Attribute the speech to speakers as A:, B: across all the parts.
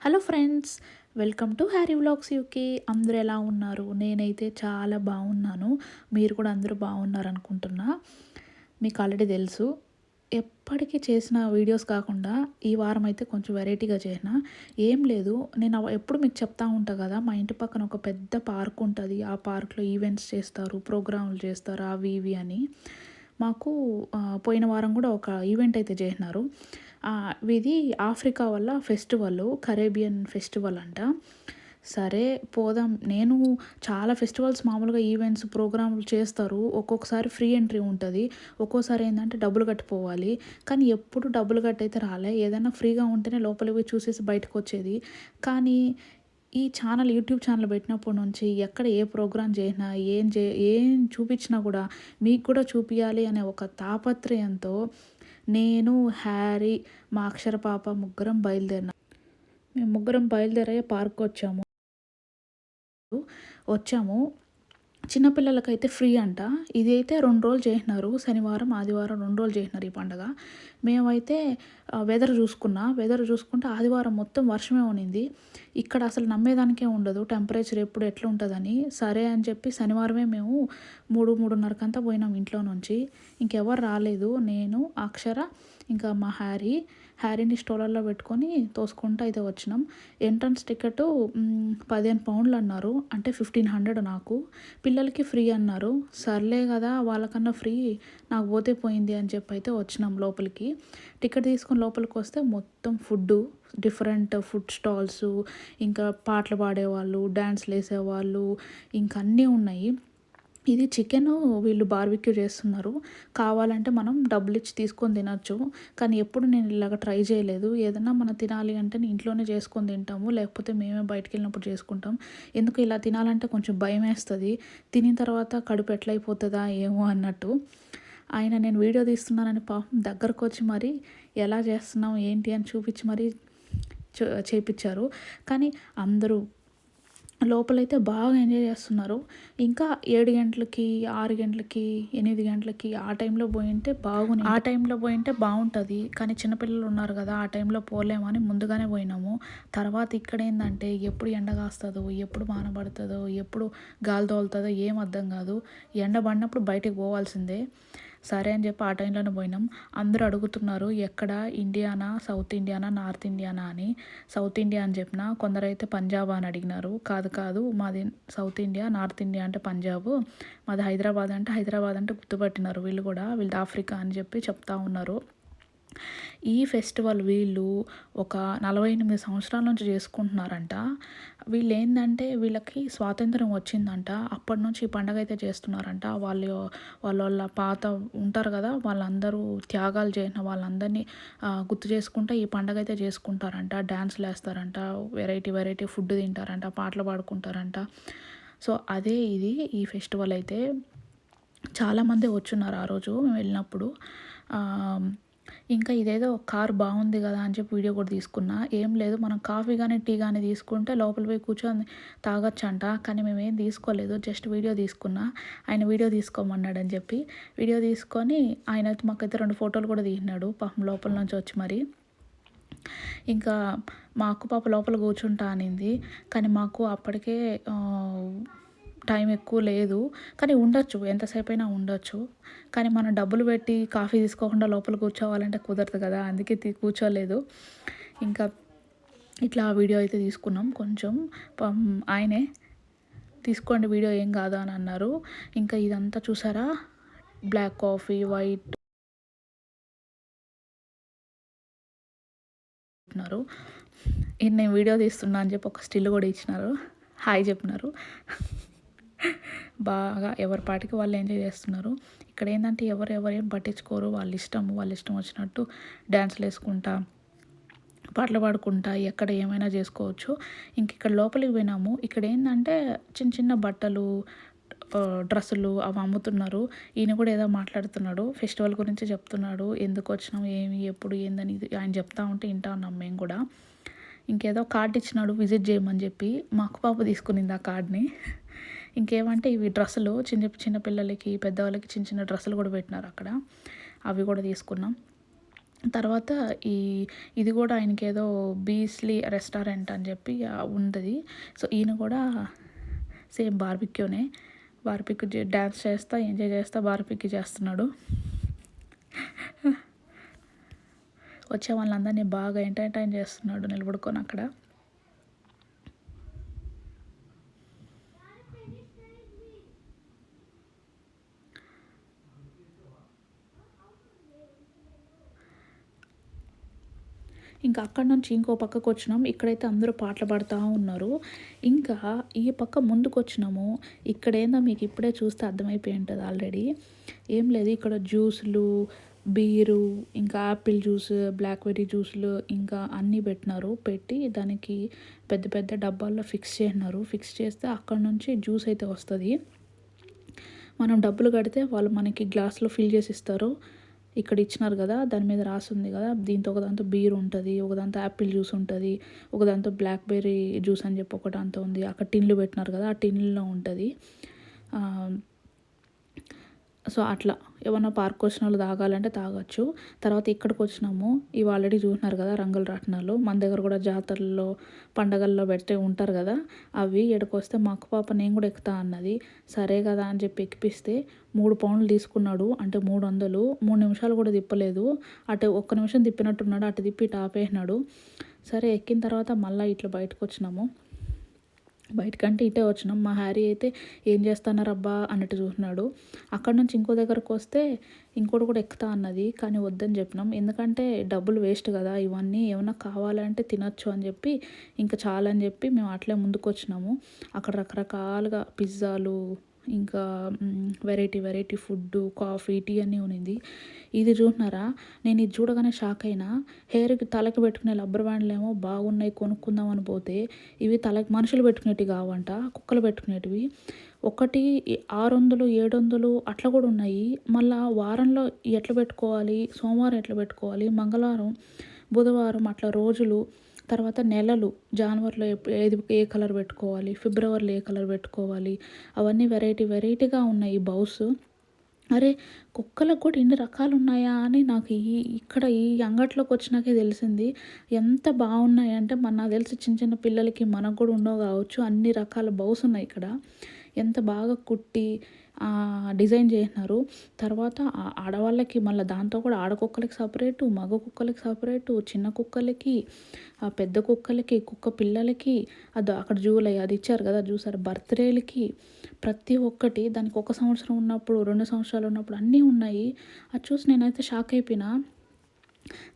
A: Hello friends welcome to Harry vlogs UK. అందరూ ఎలా ఉన్నారు? నేనైతే చాలా బాగున్నాను. మీరు కూడా అందరూ బాగున్నారు అనుకుంటున్నా. మీకు ఆల్రెడీ తెలుసు ఎప్పటికీ చేసిన వీడియోస్ కాకుండా ఈ వారం అయితే కొంచెం వెరైటీగా చేసిన. ఏం లేదు నేను అవ- ఎప్పుడు మీకు చెప్తా ఉంటా కదా మా ఇంటి పక్కన ఒక పెద్ద పార్క్ ఉంటుంది. ఆ పార్క్లో ఈవెంట్స్ చేస్తారు ప్రోగ్రాములు చేస్తారు అవి ఇవి అని. మాకు పోయిన వారం కూడా ఒక ఈవెంట్ అయితే చేసినారు. ఇది ఆఫ్రికా వల్ల ఫెస్టివల్ కరేబియన్ ఫెస్టివల్ అంట. సరే పోదాం. నేను చాలా ఫెస్టివల్స్ మామూలుగా ఈవెంట్స్ ప్రోగ్రాంలు చేస్తారు. ఒక్కొక్కసారి ఫ్రీ ఎంట్రీ ఉంటుంది. ఒక్కోసారి ఏంటంటే డబ్బులు కట్టిపోవాలి కానీ ఎప్పుడు డబ్బులు కట్టి అయితే రాలే. ఏదైనా ఫ్రీగా ఉంటేనే లోపలికి చూసేసి బయటకు వచ్చేది. కానీ ఈ ఛానల్ యూట్యూబ్ ఛానల్ పెట్టినప్పటి నుంచి ఎక్కడ ఏ ప్రోగ్రాం చేసినా ఏం చే ఏం చూపించినా కూడా మీకు కూడా చూపించాలి అనే ఒక తాపత్రయంతో నేను హ్యారీ మా అక్షర పాప ముగ్గురం బయలుదేరిన. మేము ముగ్గురం బయలుదేరయ్యే పార్క్ వచ్చాము. వచ్చాము. చిన్నపిల్లలకైతే ఫ్రీ అంట. ఇది అయితే రెండు రోజులు చేసినారు. శనివారం ఆదివారం రెండు రోజులు చేసినారు ఈ పండగ. మేమైతే వెదర్ చూసుకున్నా. వెదర్ చూసుకుంటే ఆదివారం మొత్తం వర్షమే ఉన్నింది ఇక్కడ అసలు నమ్మేదానికే ఉండదు. టెంపరేచర్ ఎప్పుడు ఎట్లా ఉంటుందని సరే అని చెప్పి శనివారమే మేము మూడు మూడున్నరకంతా పోయినాం ఇంట్లో నుంచి. ఇంకెవరు రాలేదు. నేను అక్షర ఇంకా మా హ్యారీ హ్యారీని స్టోలర్లో పెట్టుకొని తోసుకుంటూ అయితే వచ్చినాం. ఎంట్రన్స్ టికెట్ పదిహేను పౌండ్లు అన్నారు. అంటే ఫిఫ్టీన్ హండ్రెడ్ నాకు. పిల్లలకి ఫ్రీ అన్నారు. సర్లే కదా వాళ్ళకన్నా ఫ్రీ నాకు పోతే పోయింది అని చెప్పి అయితే వచ్చినాం లోపలికి. టికెట్ తీసుకొని లోపలికి వస్తే మొత్తం ఫుడ్ డిఫరెంట్ ఫుడ్ స్టాల్స్ ఇంకా పాటలు పాడేవాళ్ళు డ్యాన్స్లు వేసేవాళ్ళు ఇంకా అన్నీ ఉన్నాయి. ఇది చికెన్ వీళ్ళు బార్బిక్యూ చేస్తున్నారు. కావాలంటే మనం డబ్బులు ఇచ్చి తీసుకొని తినచ్చు. కానీ ఎప్పుడు నేను ఇలాగ ట్రై చేయలేదు. ఏదైనా మనం తినాలి అంటే నేను ఇంట్లోనే చేసుకొని తింటాము. లేకపోతే మేమే బయటికి వెళ్ళినప్పుడు చేసుకుంటాం. ఎందుకు ఇలా తినాలంటే కొంచెం భయం వేస్తుంది తినిన తర్వాత కడుపు ఎట్లయిపోతుందా ఏమో అన్నట్టు. ఆయన నేను వీడియో తీస్తున్నానని పాపం దగ్గరకు వచ్చి మరి ఎలా చేస్తున్నాం ఏంటి అని చూపించి మరి చేపించారు కానీ అందరూ లోపలైతే బాగా ఎంజాయ్ చేస్తున్నారు. ఇంకా ఏడు గంటలకి ఆరు గంటలకి ఎనిమిది గంటలకి ఆ టైంలో పోయింటే బాగుంది. ఆ టైంలో పోయింటే బాగుంటుంది. కానీ చిన్నపిల్లలు ఉన్నారు కదా ఆ టైంలో పోలేమని ముందుగానే పోయినాము. తర్వాత ఇక్కడ ఏంటంటే ఎప్పుడు ఎండ కాస్తుందో ఎప్పుడు మానబడుతుందో ఎప్పుడు గాలి తోలుతుందో ఏం అర్థం కాదు. ఎండ పడినప్పుడు బయటికి పోవాల్సిందే. సరే అని చెప్పి ఆ టైంలోనే పోయినాం. అందరూ అడుగుతున్నారు ఎక్కడ? ఇండియానా? సౌత్ ఇండియానా? నార్త్ ఇండియానా అని. సౌత్ ఇండియా అని చెప్పిన కొందరైతే పంజాబ్ అని అడిగినారు. కాదు కాదు మాది సౌత్ ఇండియా నార్త్ ఇండియా అంటే పంజాబ్. మాది హైదరాబాద్ అంటే హైదరాబాద్ అంటే గుర్తుపట్టినారు వీళ్ళు కూడా. వీళ్ళు ఆఫ్రికా అని చెప్పి చెప్తా ఉన్నారు. ఈ ఫెస్టివల్ వీళ్ళు ఒక నలభై ఎనిమిది సంవత్సరాల నుంచి చేసుకుంటున్నారంట. వీళ్ళు ఏంటంటే వీళ్ళకి స్వాతంత్రం వచ్చిందంట. అప్పటి నుంచి ఈ పండగ అయితే చేస్తున్నారంట. వాళ్ళు వాళ్ళ వాళ్ళ పాత ఉంటారు కదా వాళ్ళందరూ త్యాగాలు చేసిన వాళ్ళందరినీ గుర్తు చేసుకుంటే ఈ పండగ అయితే చేసుకుంటారంట. డ్యాన్స్లు వేస్తారంట వెరైటీ వెరైటీ ఫుడ్ తింటారంట పాటలు పాడుకుంటారంట. సో అదే ఇది ఈ ఫెస్టివల్ అయితే. చాలామంది వచ్చున్నారు ఆ రోజు మేము వెళ్ళినప్పుడు. ఇంకా ఇదేదో కార్ బాగుంది కదా అని చెప్పి వీడియో కూడా తీసుకున్నా. ఏం లేదు మనం కాఫీ కానీ టీ కానీ తీసుకుంటే లోపల పోయి కూర్చొని తాగొచ్చు అంట కానీ మేము ఏం తీసుకోలేదు జస్ట్ వీడియో తీసుకున్నా. ఆయన వీడియో తీసుకోమన్నాడు అని చెప్పి. వీడియో తీసుకొని ఆయన అయితే మాకైతే రెండు ఫోటోలు కూడా తీసినాడు పాపం లోపల నుంచి వచ్చి మరి. ఇంకా మా అక్క పాప లోపల కూర్చుంటా అనింది. కానీ మాకు అప్పటికే టైం ఎక్కువ లేదు. కానీ ఉండొచ్చు ఎంతసేపు అయినా ఉండొచ్చు. కానీ మనం డబ్బులు పెట్టి కాఫీ తీసుకోకుండా లోపల కూర్చోవాలంటే కుదరదు కదా అందుకే తీ- కూర్చోలేదు. ఇంకా ఇట్లా వీడియో అయితే తీసుకున్నాం కొంచెం. ఆయనే తీసుకోండి వీడియో ఏం కాదు అని అన్నారు. ఇంకా ఇదంతా చూసారా? బ్లాక్ కాఫీ వైట్ చెప్పినారు నేను వీడియో తీస్తున్నా అని చెప్పి ఒక స్టిల్ కూడా ఇచ్చినారు. హాయ్ చెప్పినారు. బాగా ఎవరి పాటికి వాళ్ళు ఎంజాయ్ చేస్తున్నారు. ఇక్కడ ఏంటంటే ఎవరు ఎవరు ఏం పట్టించుకోరు. వాళ్ళ ఇష్టం వాళ్ళ ఇష్టం వచ్చినట్టు డ్యాన్స్లు వేసుకుంటా పాటలు పాడుకుంటా ఎక్కడ ఏమైనా చేసుకోవచ్చు. ఇంక ఇక్కడ లోపలికి పోయినాము. ఇక్కడ ఏంటంటే చిన్న చిన్న బట్టలు డ్రెస్సులు అవి అమ్ముతున్నారు. ఈయన కూడా ఏదో మాట్లాడుతున్నాడు. ఫెస్టివల్ గురించి చెప్తున్నాడు. ఎందుకు వచ్చినాం ఏమి ఎప్పుడు ఏందని ఆయన చెప్తా ఉంటే వింటా ఉన్నాం మేము కూడా. ఇంకేదో కార్డు ఇచ్చినాడు విజిట్ చేయమని చెప్పి. మా అక్క పాప తీసుకునింది ఆ కార్డ్ని. ఇంకేమంటే ఇవి డ్రెస్సులు చిన్న చిన్న పిల్లలకి పెద్దవాళ్ళకి చిన్న చిన్న డ్రెస్సులు కూడా పెట్టినారు అక్కడ. అవి కూడా తీసుకున్నాం. తర్వాత ఈ ఇది కూడా ఆయనకి ఏదో బీస్లీ రెస్టారెంట్ అని చెప్పి ఉంటుంది సో ఈయన కూడా సేమ్ బార్బిక్యూనే. బార్బిక్యూ డ్యాన్స్ చేస్తా ఎంజాయ్ చేస్తా బార్బిక్యూ చేస్తున్నాడు. వచ్చే వాళ్ళందరినీ బాగా ఎంటర్టైన్ చేస్తున్నాడు నిలబడుకొని అక్కడ. ఇంకా అక్కడ నుంచి ఇంకో పక్కకు వచ్చినాం. ఇక్కడైతే అందరూ పాటలు పాడుతూ ఉన్నారు. ఇంకా ఈ పక్క ముందుకు వచ్చినాము. ఇక్కడేందో మీకు ఇప్పుడే చూస్తే అర్థమైపోయి ఉంటుంది ఆల్రెడీ ఏం లేదు ఇక్కడ జ్యూసులు బీరు ఇంకా యాపిల్ జ్యూస్ బ్లాక్బెర్రీ జ్యూస్లు ఇంకా అన్నీ పెట్టినారు. పెట్టి దానికి పెద్ద పెద్ద డబ్బాల్లో ఫిక్స్ చేసినారు. ఫిక్స్ చేస్తే అక్కడ నుంచి జ్యూస్ అయితే వస్తుంది. మనం డబ్బులు కడితే వాళ్ళు మనకి గ్లాస్లో ఫిల్ చేసి ఇస్తారు. ఇక్కడ ఇచ్చినారు కదా దాని మీద రాసింది కదా దీంతో ఒకదాంతో బీర్ ఉంటుంది ఒకదాంతో యాపిల్ జ్యూస్ ఉంటుంది ఒకదాంతో బ్లాక్బెర్రీ జ్యూస్ అని చెప్పి ఒకటి అంత ఉంది అక్కడ టిన్లు పెట్టినారు కదా ఆ టిన్లో ఉంటుంది. సో అట్లా ఏమన్నా పార్క్ వచ్చిన వాళ్ళు తాగాలంటే తాగొచ్చు. తర్వాత ఇక్కడికి వచ్చినాము. ఇవి ఆల్రెడీ చూసినారు కదా రంగుల రాట్నాలు. మన దగ్గర కూడా జాతరల్లో పండగల్లో పెడితే ఉంటారు కదా. అవి ఎడకొస్తే మా అక్క పాప నేను కూడా ఎక్కుతా అన్నది. సరే కదా అని చెప్పి ఎక్కిపిస్తే మూడు పౌండ్లు తీసుకున్నాడు. అంటే మూడు వందలు. మూడు నిమిషాలు కూడా తిప్పలేదు. అటు ఒక్క నిమిషం తిప్పినట్టున్నాడు. అటు తిప్పి టాపేసినాడు సరే ఎక్కిన తర్వాత మళ్ళీ ఇట్లా బయటకు వచ్చినాము. బయటకంటే ఇటే వచ్చినాం. మా హ్యారీ అయితే ఏం చేస్తున్నారబ్బా అన్నట్టు చూస్తున్నాడు. అక్కడ నుంచి ఇంకో దగ్గరకు వస్తే ఇంకోటి కూడా ఎక్కుతా అన్నది కానీ వద్దని చెప్పినాం. ఎందుకంటే డబ్బులు వేస్ట్ కదా ఇవన్నీ ఏమైనా కావాలంటే తినొచ్చు అని చెప్పి ఇంకా చాలని చెప్పి మేము అట్లే ముందుకు వచ్చినాము అక్కడ రకరకాలుగా పిజ్జాలు ఇంకా variety variety food coffee tea అన్నీ ఉన్నింది. ఇది చూసినారా నేను ఇది చూడగానే షాక్ అయినా. హెయిర్కి తలకి పెట్టుకునే రబ్బర్ బ్యాండ్లు ఏమో బాగున్నాయి కొనుక్కుందామని పోతే ఇవి తలకి మనుషులు పెట్టుకునేటివి కావంట కుక్కలు పెట్టుకునేటివి. ఒకటి ఆరు వందలు ఏడు వందలు అట్లా కూడా ఉన్నాయి. మళ్ళా వారంలో ఎట్లా పెట్టుకోవాలి? సోమవారం ఎట్లా పెట్టుకోవాలి? మంగళవారం బుధవారం అట్లా రోజులు తర్వాత నెలలు జనవరిలో ఏది ఏ కలర్ పెట్టుకోవాలి ఫిబ్రవరిలో ఏ కలర్ పెట్టుకోవాలి అవన్నీ వెరైటీ వెరైటీగా ఉన్నాయి ఈ బౌస్ అరే కుక్కలకు కూడా ఇన్ని రకాలు ఉన్నాయా అని నాకు ఈ ఇక్కడ ఈ అంగట్లోకి వచ్చినాకే తెలిసింది. ఎంత బాగున్నాయి అంటే మన నాకు తెలిసి చిన్న చిన్న పిల్లలకి మనకు కూడా ఉండవు కావచ్చు. అన్ని రకాల బౌస్ ఉన్నాయి ఇక్కడ. ఎంత బాగా కుట్టి డిజైన్ చేసినారు తర్వాత ఆడవాళ్ళకి మళ్ళీ దాంతో కూడా ఆడకుక్కలకి సపరేటు మగ కుక్కలకి సపరేటు చిన్న కుక్కలకి పెద్ద కుక్కలకి కుక్క పిల్లలకి అది అక్కడ జూలై అది ఇచ్చారు కదా చూసారు? బర్త్డేలకి ప్రతి ఒక్కటి దానికి ఒక సంవత్సరం ఉన్నప్పుడు రెండు సంవత్సరాలు ఉన్నప్పుడు అన్నీ ఉన్నాయి. అది చూసి నేనైతే షాక్ అయిపోయినా.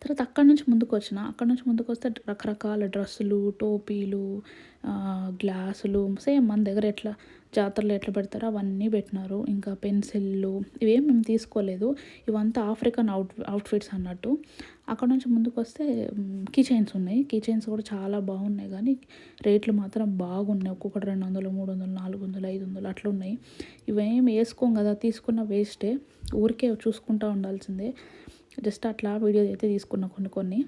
A: తర్వాత అక్కడి నుంచి ముందుకు వచ్చిన అక్కడ నుంచి ముందుకు వస్తే రకరకాల డ్రెస్సులు టోపీలు గ్లాసులు సేమ్ మన దగ్గర ఎట్లా జాతరలో ఎట్లా పెడతారో అవన్నీ పెట్టినారు. ఇంకా పెన్సిళ్ళు ఇవేం మేము తీసుకోలేదు. ఇవంతా ఆఫ్రికన్ అవుట్ అవుట్ఫిట్స్ అన్నట్టు. అక్కడ నుంచి ముందుకు వస్తే కీ చైన్స్ ఉన్నాయి. కీ చైన్స్ కూడా చాలా బాగున్నాయి కానీ రేట్లు మాత్రం బాగున్నాయి. ఒక్కొక్కటి రెండు వందలు మూడు వందలు నాలుగు వందలు ఐదు వందలు అట్లా ఉన్నాయి. ఇవేం వేసుకోం కదా తీసుకున్న వేస్టే. ఊరికే చూసుకుంటూ ఉండాల్సిందే. జస్ట్ అట్లా వీడియో అయితే తీసుకున్న కొన్ని కొన్ని.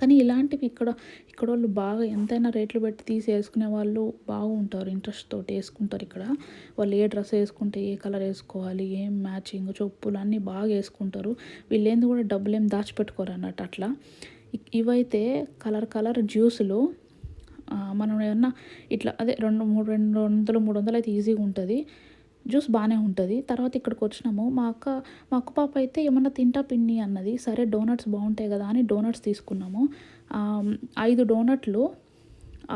A: కానీ ఇలాంటివి ఇక్కడ ఇక్కడ వాళ్ళు బాగా ఎంతైనా రేట్లు పెట్టి తీసి వేసుకునే వాళ్ళు బాగుంటారు ఇంట్రెస్ట్ తోటి వేసుకుంటారు ఇక్కడ. వాళ్ళు ఏ డ్రెస్ వేసుకుంటే ఏ కలర్ వేసుకోవాలి ఏం మ్యాచింగ్ చెప్పులు అన్నీ బాగా వేసుకుంటారు. వీళ్ళేంది కూడా డబ్బులు ఏం దాచిపెట్టుకోరు అన్నట్టు అట్లా. ఇవైతే కలర్ కలర్ జ్యూసులు మనం ఏమన్నా ఇట్లా అదే రెండు మూడు రెండు వందలు మూడు వందలు అయితే ఈజీగా ఉంటుంది. జ్యూస్ బాగానే ఉంటుంది. తర్వాత ఇక్కడికి వచ్చినాము. మా అక్క మా అక్క పాప అయితే ఏమన్నా తింటా పిన్ని అన్నది. సరే డోనట్స్ బాగుంటాయి కదా అని డోనట్స్ తీసుకున్నాము. ఐదు డోనట్లు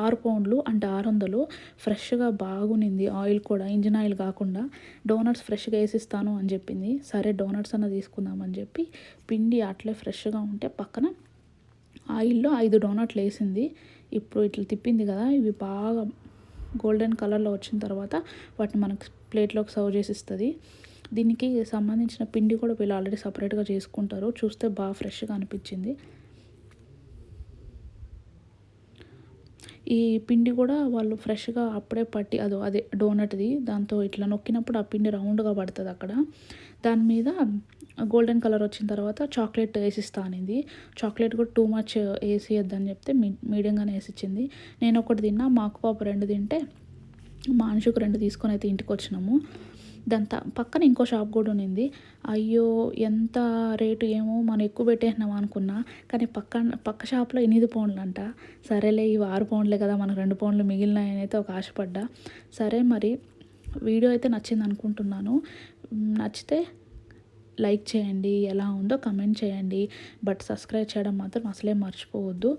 A: ఆరు పౌండ్లు అంటే ఆరు వందలు ఫ్రెష్గా బాగునింది. ఆయిల్ కూడా ఇంజిన్ ఆయిల్ కాకుండా డోనట్స్ ఫ్రెష్గా వేసిస్తాను అని చెప్పింది. సరే డోనట్స్ అన్న తీసుకుందామని చెప్పి పిండి అట్లే ఫ్రెష్గా ఉంటే పక్కన ఆయిల్లో ఐదు డోనట్లు వేసింది. ఇప్పుడు ఇట్లా తిప్పింది కదా ఇవి బాగా గోల్డెన్ కలర్లో వచ్చిన తర్వాత వాటిని మనకు ప్లేట్లోకి సర్వ్ చేసి ఇస్తుంది దీనికి సంబంధించిన పిండి కూడా వీళ్ళు ఆల్రెడీ సపరేట్గా చేసుకుంటారు. చూస్తే బాగా ఫ్రెష్గా అనిపించింది. ఈ పిండి కూడా వాళ్ళు ఫ్రెష్గా అప్పుడే పట్టి అదో అదే డోనట్ది దాంతో ఇట్లా నొక్కినప్పుడు ఆ పిండి రౌండ్గా పడుతుంది అక్కడ. దాని మీద గోల్డెన్ కలర్ వచ్చిన తర్వాత చాక్లెట్ వేసిస్తా అనేది. చాక్లెట్ కూడా టూ మచ్ వేసియద్దని చెప్తే మీ మీడియంగానే వేసిచ్చింది. నేను ఒకటి తిన్నా మా అక్క పాప రెండు తింటే మా అంశుకు రెండు తీసుకొని అయితే ఇంటికి వచ్చినాము దాని త పక్కన ఇంకో షాప్ కూడా ఉన్నింది. అయ్యో ఎంత రేటు ఏమో మనం ఎక్కువ పెట్టేసినాం అనుకున్నా కానీ పక్కన పక్క షాప్లో ఎనిమిది పౌండ్లు అంట సరేలే ఇవి ఆరు పౌండ్లే కదా మనకు రెండు పౌండ్లు మిగిలినాయని అయితే ఒక ఆశపడ్డా. సరే మరి వీడియో అయితే నచ్చింది అనుకుంటున్నాను. నచ్చితే లైక్ చేయండి ఎలా ఉందో కమెంట్ చేయండి. బట్ సబ్స్క్రైబ్ చేయడం మాత్రం అసలే మర్చిపోవద్దు.